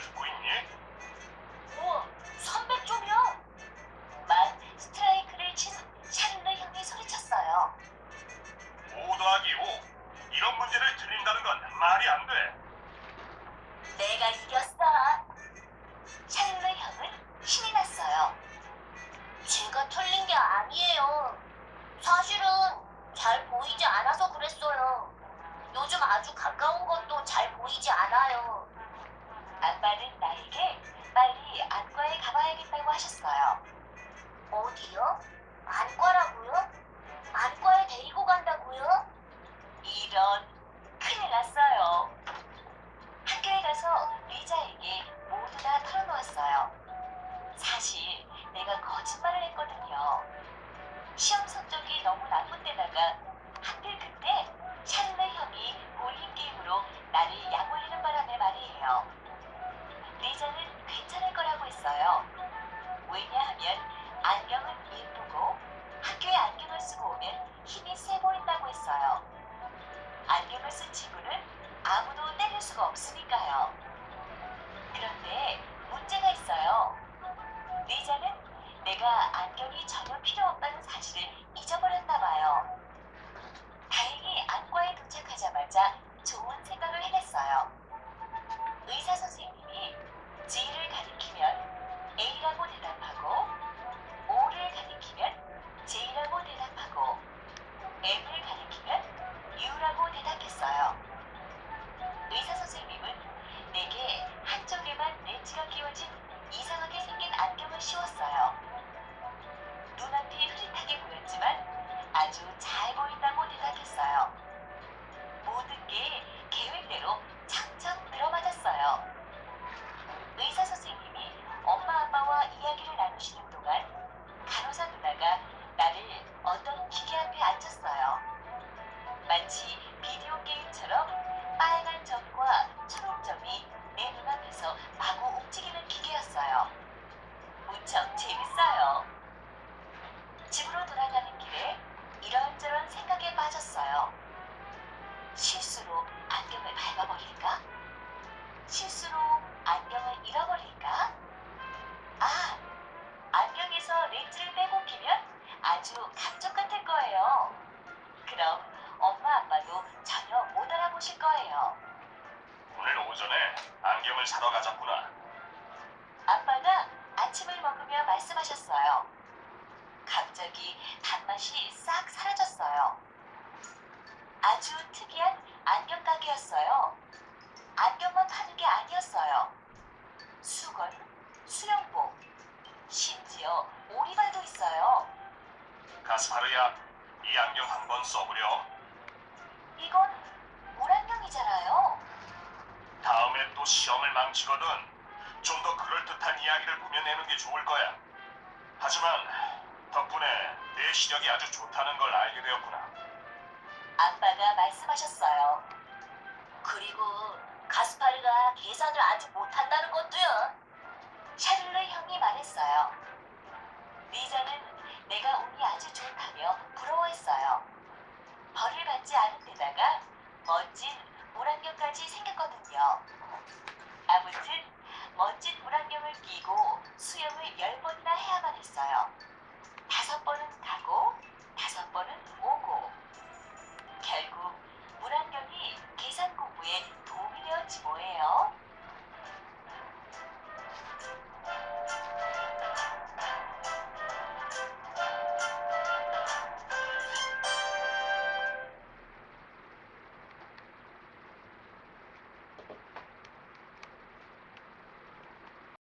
내말 듣고 있니? 우와, 300점이야! 막 스트라이크를 친 샤를로 형이 소리쳤어요. 5 더하기 5. 이런 문제를 틀린다는 건 말이 안 돼. 내가 이겼어. 샤를로 형은 신이 났어요. 제가 틀린 게 아니에요. 사실은 잘 보이지 않아서 그랬어요. 요즘 아주 가까운 것도 잘 보이지 않아요. 아빠는 나에게 빨리 안과에 가봐야겠다고 하셨어요. 어디요? 안과라고요? 안과에 데리고 간다고요? 이런 큰일 났어요. 학교에 가서 리자에게 모두 다 털어놓았어요. 사실 내가 거짓말을 했거든요. 시험 성적이 너무 나쁜 데다가 하필 그때 샤를레 형이 볼링 게임으로 나를 약올리는 바람에 말이에요. 했어요. 왜냐하면 안경은 예쁘고 학교에 안경을 쓰고 오면 힘이 세 보인다고 했어요. 안경을 쓴 친구는 아무도 때릴 수가 없으니까요. 그런데 문제가 있어요. 리자는 내가 안경이 전혀 필요 없다는 사실을 잊어버렸나 봐요. 다행히 안과에 도착하자마자 좋은 생각을 해냈어요. 의사 선생님이 G를 가리키면 A라고 대답하고 O를 가리키면 J라고 대답하고 M을 가리키면 U라고 대답했어요. 의사 선생님은 내게 한쪽에만 렌즈가 끼워진 이상하게 생긴 안경을 씌웠어요. 눈앞이 흐릿하게 보였지만 아주 잘 보인다고 대답했어요. 모든 게 계획대로 착착 들어맞았어요. 의사 선생님이 먹으며 말씀하셨어요. 갑자기 단맛이 싹 사라졌어요. 아주 특이한 안경 가게였어요. 안경만 파는 게 아니었어요. 수건, 수영복, 심지어 오리발도 있어요. 가스파르야, 이 안경 한 번 써보려. 이건 물안경이잖아요. 다음에 또 시험을 망치거든. 좀 더 그럴듯한 이야기를 꾸며내는 게 좋을 거야. 하지만 덕분에 내 시력이 아주 좋다는 걸 알게 되었구나. 아빠가 말씀하셨어요. 그리고 가스파르가 계산을 아주 못한다는 것도요. 다섯 번은 가고 다섯 번은 오고 결국 물안경이 계산 공부에 도움이 되었지 뭐예요.